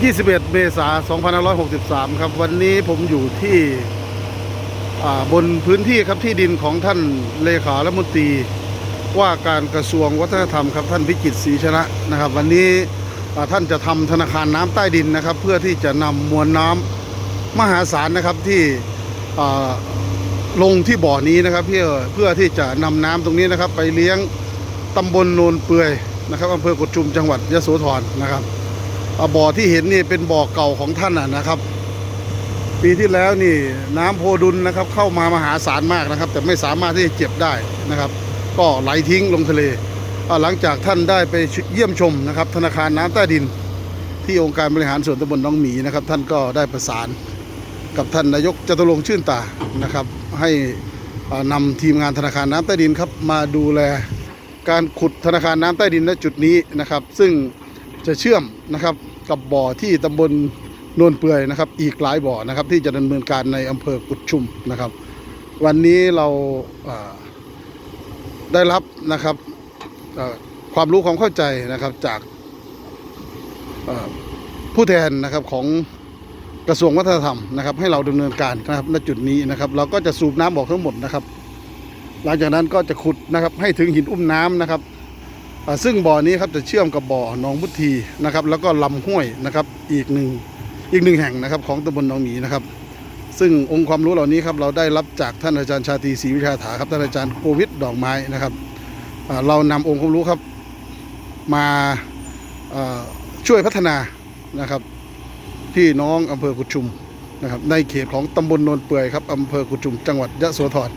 21 เมษายน 2563 ครับ วันนี้ผมอยู่ที่บนพื้นที่ครับที่ดินของท่านเลขารัฐมนตรี ว่าการกระทรวงวัฒนธรรมครับท่านพิจิตรศรีชนะนะครับ วันนี้ท่านจะทำธนาคารน้ำใต้ดินนะครับ เพื่อที่จะนำมวลน้ำมหาศาลนะครับที่ลงที่บ่อนี้นะครับเพื่อเพื่อที่จะนำน้ำตรงนี้นะครับ ไปเลี้ยงตำบลโนนเปื่อยนะครับอำเภอกุดชุมจังหวัดยะโสธรนะครับ บ่อที่เห็นนี่เป็นบ่อเก่าของท่านนะนะครับ ปีที่แล้วนี่น้ำโพดุลนะครับ เข้ามามหาศาลมากนะครับ แต่ไม่สามารถที่จะเก็บได้นะครับ ก็ไหลทิ้งลงทะเลหลังจากท่านได้ไปเยี่ยมชมนะครับ ธนาคารน้ำใต้ดิน ที่องค์การบริหารส่วนตำบลน้องหมีนะครับ ท่านก็ได้ประสานกับท่านนายกจตุรงชื่นตานะครับ ให้อ่านำทีมงานธนาคารน้ำใต้ดินครับมาดูแลการขุดธนาคารน้ำใต้ดินณจุดนี้นะครับ ซึ่งจะเชื่อมนะครับ กับบ่อที่ตำบลโนนเปื่อยนะครับ อีกหลายบ่อนะครับ ที่จะดำเนินการในอำเภอกุดชุมนะครับ วันนี้เราอ่าได้รับนะครับความรู้ความเข้าใจนะครับจากผู้แทนนะครับของกระทรวงวัฒนธรรมนะครับ ให้เราดำเนินการนะครับณจุดนี้นะครับ เราก็จะสูบน้ำออกทั้งหมดนะครับ หลังจากนั้นก็จะขุดนะครับให้ถึงหินอุ้มน้ำนะครับ ซึ่งบ่อนี้ครับจะเชื่อมกับบ่อหนองพุทีนะครับ แล้วก็ลำห้วยนะครับอีกหนึ่งอีกหนึ่งแห่งนะครับของตำบลหนองหมีนะครับ ซึ่งองค์ความรู้เหล่านี้ครับเราได้รับจากท่านอาจารย์ชาตรีศรีวิทยาถาครับท่านอาจารย์โควิดดอกไม้นะครับเรานำองค์ความรู้ครับมาช่วยพัฒนานะครับที่น้องอำเภอกุดชุมนะครับในเขตของตำบลโนนเปื่อยครับอำเภอกุดชุม จังหวัดยะโสธร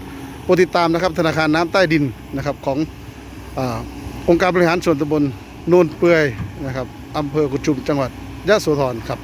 โปรดติดตามนะครับธนาคารน้ำใต้ดินนะครับของอ องค์การบริหารส่วนตำบลโนนเปื่อยนะครับอำเภอกุดชุมจังหวัดยะโสธรครับ